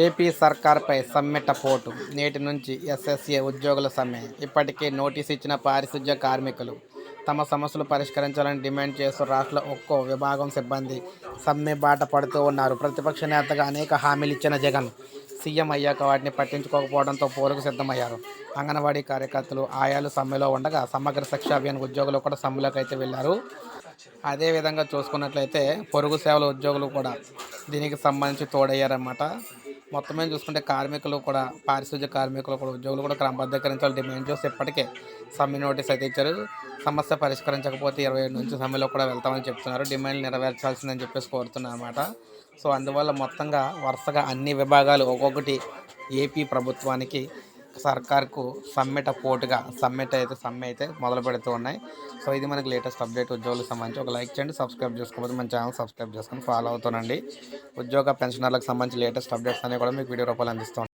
AP సర్కార్పై సమ్మెట పోటు. నేటి నుంచి ఎస్ఎస్ఏ ఉద్యోగుల సమ్మె. ఇప్పటికే నోటీస్ ఇచ్చిన పారిశుధ్య కార్మికులు తమ సమస్యలు పరిష్కరించాలని డిమాండ్ చేస్తూ రాష్ట్ర ఒక్కో విభాగం సిబ్బంది సమ్మె బాట పడుతూ ఉన్నారు. ప్రతిపక్ష నేతగా అనేక హామీలు ఇచ్చిన జగన్ సీఎం అయ్యాక వాటిని పట్టించుకోకపోవడంతో పోరుకు సిద్ధమయ్యారు. అంగన్వాడీ కార్యకర్తలు ఆయాలు సమ్మెలో ఉండగా సమగ్ర శిక్ష అభియాన్ ఉద్యోగులు కూడా సమ్మెలోకి అయితే వెళ్ళారు అదేవిధంగా చూసుకున్నట్లయితే పొరుగు సేవల ఉద్యోగులు కూడా దీనికి సంబంధించి తోడయ్యారన్నమాట. మొత్తం మీద చూసుకుంటే కార్మికులు కూడా పారిశుధ్య కార్మికులు కూడా ఉద్యోగులు కూడా క్రమబద్ధీకరించాలి డిమాండ్ చేసి ఇప్పటికే సమ్మె నోటీస్ అయితే ఇచ్చారు. సమస్య పరిష్కరించకపోతే ఇరవై ఏడు నుంచి సమ్మెలో కూడా వెళ్తామని చెప్తున్నారు. డిమాండ్లు నెరవేర్చాల్సిందని చెప్పేసి కోరుతున్నారు అనమాట సో అందువల్ల మొత్తంగా వరుసగా అన్ని విభాగాలు ఒక్కొక్కటి ఏపీ ప్రభుత్వానికి సర్కార్కు సమ్మెట పోటుగా సమ్మెట అయితే సమ్మె అయితే మొదలు పెడుతూ ఉన్నాయి. సో ఇది మనకి లేటెస్ట్ అప్డేట్ ఉద్యోగులకు సంబంధించి. ఒక లైక్ చేయండి సబ్స్క్రైబ్ చేసుకోకపోతే మన ఛానల్ సబ్స్క్రైబ్ చేసుకొని ఫాలో అవుతానండి. ఉద్యోగ పెన్షనర్లకు సంబంధించి లేటెస్ట్ అప్డేట్స్ అనేవి కూడా మీకు వీడియో రూపాయలు అందిస్తాం